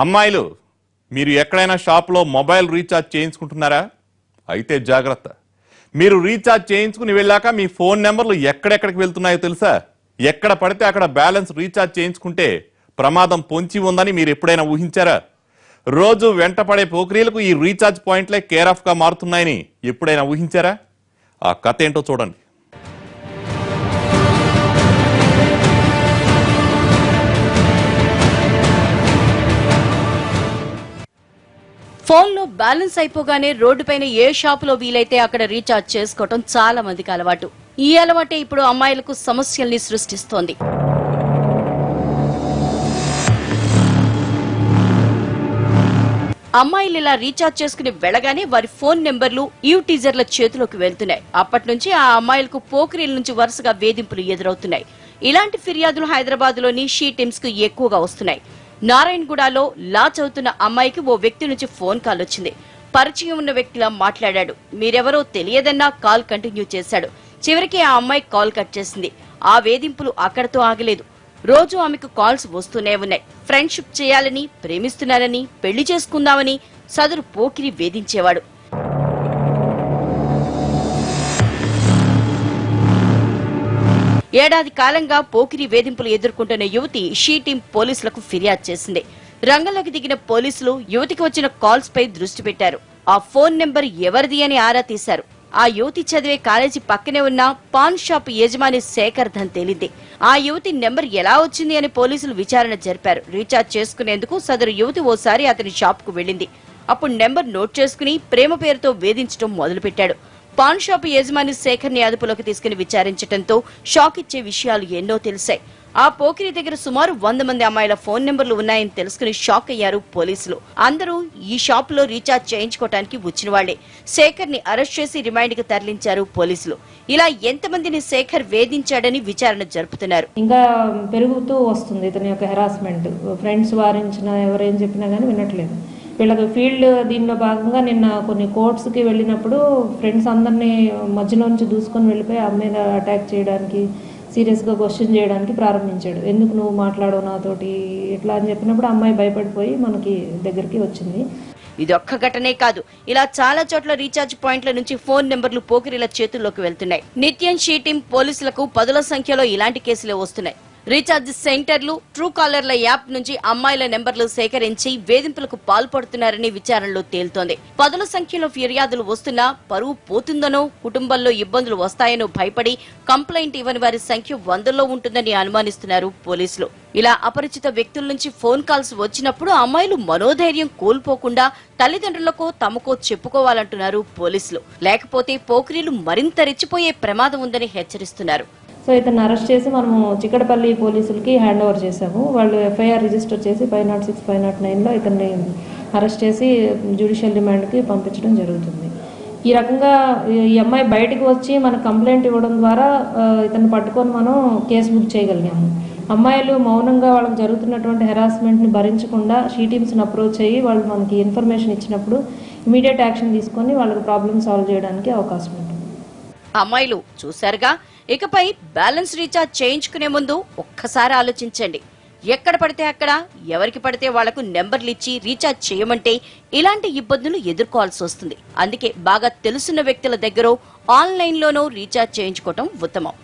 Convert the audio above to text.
అమ్మాయిలు మీరు ఎక్కడైనా షాప్లో మొబైల్ రీఛార్జ్ చేయించుకుంటున్నారా? అయితే జాగ్రత్త. మీరు రీఛార్జ్ చేయించుకుని వెళ్ళాక మీ ఫోన్ నెంబర్లు ఎక్కడెక్కడికి వెళ్తున్నాయో తెలుసా? ఎక్కడ పడితే అక్కడ బ్యాలెన్స్ రీఛార్జ్ చేయించుకుంటే ప్రమాదం పొంచి ఉందని మీరు ఎప్పుడైనా ఊహించారా? రోజు వెంటపడే పోక్రీలకు ఈ రీఛార్జ్ పాయింట్లే కేర్ ఆఫ్గా మారుతున్నాయని ఎప్పుడైనా ఊహించారా? ఆ కథ ఏంటో చూడండి. ఫోన్లో బ్యాలెన్స్ అయిపోగానే రోడ్డుపైన ఏ షాపులో వీలైతే అక్కడ రీఛార్జ్ చేసుకోవటం చాలా మందికి అలవాటు. ఈ అలవాటే ఇప్పుడు అమ్మాయిలకు సమస్యల్ని సృష్టిస్తోంది. అమ్మాయిలు ఇలా రీఛార్జ్ చేసుకుని వెళ్ళగానే వారి ఫోన్ నెంబర్లు యూ టీజర్ల చేతిలోకి వెళ్తున్నాయి. అప్పటి నుంచి ఆ అమ్మాయిలకు పోకిరీల నుంచి వరుసగా వేధింపులు ఎదురవుతున్నాయి. ఇలాంటి ఫిర్యాదులు హైదరాబాద్లోని షీ టీమ్స్కు ఎక్కువగా వస్తున్నాయి. నారాయణగూడలో లా చదువుతున్న అమ్మాయికి ఓ వ్యక్తి నుంచి ఫోన్ కాల్ వచ్చింది. పరిచయం ఉన్న వ్యక్తిలా మాట్లాడాడు. మీరెవరో తెలియదన్నా కాల్ కంటిన్యూ చేశాడు. చివరికి ఆ అమ్మాయి కాల్ కట్ చేసింది. ఆ వేధింపులు అక్కడతో ఆగలేదు. రోజు ఆమెకు కాల్స్ వస్తూనే ఉన్నాయి. ఫ్రెండ్షిప్ చేయాలని ప్రేమిస్తున్నారని పెళ్ళి చేసుకుందామని సదరు పోకిరి వేధించేవాడు. ఏడాది కాలంగా పోకిరి వేధింపులు ఎదుర్కొంటున్న యువతి షీ టీం పోలీసులకు ఫిర్యాదు చేసింది. రంగంలోకి దిగిన పోలీసులు యువతికి వచ్చిన కాల్స్ పై దృష్టి పెట్టారు. ఆ ఫోన్ నెంబర్ ఎవరిది అని ఆరా తీశారు. ఆ యువతి చదివే కాలేజీ పక్కనే ఉన్న పాన్ షాప్ యజమాని శేఖర్ ధన్ తేలింది. ఆ యువతి నెంబర్ ఎలా వచ్చింది అని పోలీసులు విచారణ జరిపారు. రీఛార్జ్ చేసుకునేందుకు సదరు యువతి ఓసారి అతని షాప్కు వెళ్ళింది. అప్పుడు నెంబర్ నోట్ చేసుకుని ప్రేమ పేరుతో వేధించడం మొదలుపెట్టాడు. పాన్ షాప్ యజమాని శేఖర్ని అదుపులోకి తీసుకుని విచారించడంతో షాక్ ఇచ్చే విషయాలు ఎన్నో తెలిసాయి. ఆ పోకిరి దగ్గర సుమారు వంద మంది అమ్మాయిల ఫోన్ నెంబర్లు ఉన్నాయని తెలుసుకుని షాక్ అయ్యారు పోలీసులు. అందరూ ఈ షాప్లో రీఛార్జ్ చేయించుకోవడానికి వచ్చిన వాళ్ళే శేఖర్ని అరెస్ట్ చేసి రిమైండ్కి తరలించారు పోలీసులు. ఇలా ఎంతమందిని శేఖర్ వేధించాడని విచారణ జరుపుతున్నారు. ఇంకా పెరుగుతూ వస్తుంది ఇతని యొక్క హెరాస్మెంట్ ఫ్రెండ్స్ వారించిన ఎవరేం చెప్పినా గానీ వినట్లేదు. వీళ్ళకి ఫీల్డ్ దీనిలో భాగంగా నిన్న కొన్ని కోర్ట్స్కి వెళ్ళినప్పుడు ఫ్రెండ్స్ అందరినీ మధ్యలో నుంచి దూసుకొని వెళ్ళిపోయి ఆ మీద అటాక్ చేయడానికి సీరియస్గా క్వశ్చన్ చేయడానికి ప్రారంభించాడు. ఎందుకు నువ్వు మాట్లాడవు నాతోటి? ఇట్లా అని చెప్పినప్పుడు అమ్మాయి భయపడిపోయి మనకి దగ్గరికి వచ్చింది. ఇది ఒక్క ఘటనే కాదు. ఇలా చాలా చోట్ల రీఛార్జ్ పాయింట్ల నుంచి ఫోన్ నెంబర్లు పోకిరీల చేతుల్లోకి వెళ్తున్నాయి. నిత్యం షీటింగ్ పోలీసులకు పదుల సంఖ్యలో ఇలాంటి కేసులే వస్తున్నాయి. రీఛార్జ్ సెంటర్లు ట్రూ కాలర్ల యాప్ నుంచి అమ్మాయిల నెంబర్లు సేకరించి వేధింపులకు పాల్పడుతున్నారని విచారణలో తేలుతోంది. పదుల సంఖ్యలో ఫిర్యాదులు వస్తున్నా పరువు పోతుందనో కుటుంబంలో ఇబ్బందులు వస్తాయనో భయపడి కంప్లైంట్ ఇవ్వని వారి సంఖ్య వందల్లో ఉంటుందని అనుమానిస్తున్నారు పోలీసులు. ఇలా అపరిచిత వ్యక్తుల నుంచి ఫోన్ కాల్స్ వచ్చినప్పుడు అమ్మాయిలు మనోధైర్యం కోల్పోకుండా తల్లిదండ్రులకో తమకో చెప్పుకోవాలంటున్నారు పోలీసులు. లేకపోతే పోకిరీలు మరింత రెచ్చిపోయే ప్రమాదం ఉందని హెచ్చరిస్తున్నారు. సో ఇతను అరెస్ట్ చేసి మనము చిక్కడపల్లి పోలీసులకి హ్యాండ్ ఓవర్ చేశాము. వాళ్ళు ఎఫ్ఐఆర్ రిజిస్టర్ చేసి five nought six five nought నైన్లో ఇతన్ని అరెస్ట్ చేసి జ్యుడిషియల్ రిమాండ్కి పంపించడం జరుగుతుంది. ఈ రకంగా ఈ అమ్మాయి బయటకు వచ్చి మన కంప్లైంట్ ఇవ్వడం ద్వారా ఇతను పట్టుకొని మనం కేసు బుక్ చేయగలిగాము. అమ్మాయిలు మౌనంగా వాళ్ళకి జరుగుతున్నటువంటి హెరాస్మెంట్ని భరించకుండా షీ టీమ్స్ని అప్రోచ్ అయ్యి వాళ్ళు మనకి ఇన్ఫర్మేషన్ ఇచ్చినప్పుడు ఇమీడియట్ యాక్షన్ తీసుకొని వాళ్ళకి ప్రాబ్లమ్ సాల్వ్ చేయడానికి అవకాశం ఉంటుంది. అమ్మాయిలు చూశారుగా ఇకపై బ్యాలెన్స్ రీఛార్జ్ చేయించుకునే ముందు ఒక్కసారి ఆలోచించండి. ఎక్కడ పడితే అక్కడ ఎవరికి పడితే వాళ్ళకు నెంబర్లు ఇచ్చి రీఛార్జ్ చేయమంటే ఇలాంటి ఇబ్బందులు ఎదుర్కోవాల్సి వస్తుంది. అందుకే బాగా తెలుసున్న వ్యక్తుల దగ్గర ఆన్లైన్లోనో రీఛార్జ్ చేయించుకోవటం ఉత్తమం.